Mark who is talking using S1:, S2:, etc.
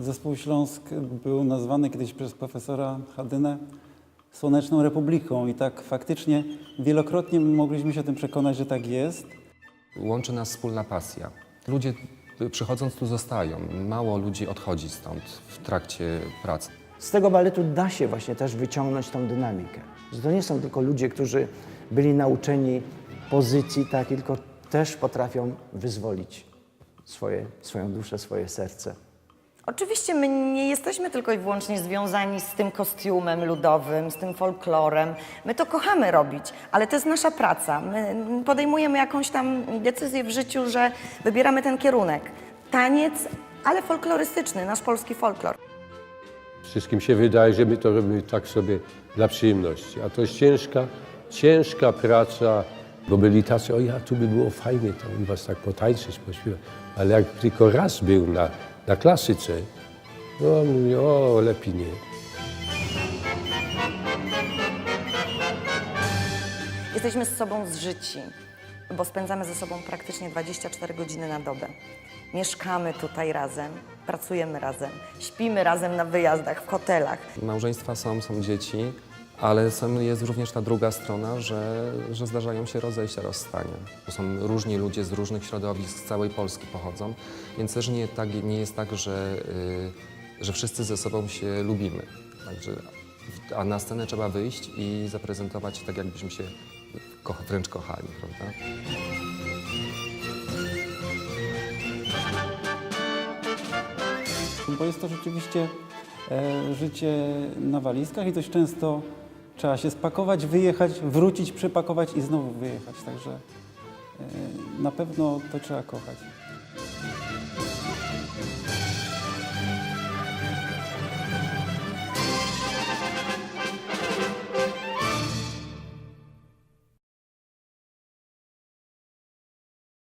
S1: Zespół Śląsk był nazwany kiedyś przez profesora Hadynę Słoneczną Republiką i tak faktycznie wielokrotnie mogliśmy się o tym przekonać, że tak jest.
S2: Łączy nas wspólna pasja. Ludzie y, przychodząc tu zostają. Mało ludzi odchodzi stąd w trakcie pracy.
S3: Z tego baletu da się właśnie też wyciągnąć tą dynamikę. Że to nie są tylko ludzie, którzy byli nauczeni pozycji takiej, tylko też potrafią wyzwolić swoje, swoją duszę, swoje serce.
S4: Oczywiście my nie jesteśmy tylko i wyłącznie związani z tym kostiumem ludowym, z tym folklorem. My to kochamy robić, ale to jest nasza praca. My podejmujemy jakąś tam decyzję w życiu, że wybieramy ten kierunek. Taniec, ale folklorystyczny, nasz polski folklor.
S5: Wszystkim się wydaje, że my to robimy tak sobie dla przyjemności. A to jest ciężka, ciężka praca, bo byli tacy, o ja, tu by było fajnie tam u was tak potańczyć, pośpiewać. Ale jak tylko raz był na, na klasyce, no on mówi, o, lepiej nie.
S4: Jesteśmy z sobą zżyci, bo spędzamy ze sobą praktycznie 24 godziny na dobę. Mieszkamy tutaj razem, pracujemy razem, śpimy razem na wyjazdach, w hotelach.
S2: Małżeństwa są, są dzieci, ale są, jest również ta druga strona, że, że zdarzają się rozejścia, rozstania. To są różni ludzie z różnych środowisk, z całej Polski pochodzą, więc też nie, tak, nie jest tak, że, y, że wszyscy ze sobą się lubimy. Także, a na scenę trzeba wyjść i zaprezentować tak, jakbyśmy się ko wręcz kochali, prawda?
S1: Bo jest to rzeczywiście e, życie na walizkach i dość często trzeba się spakować, wyjechać, wrócić, przepakować i znowu wyjechać. Także e, na pewno to trzeba kochać.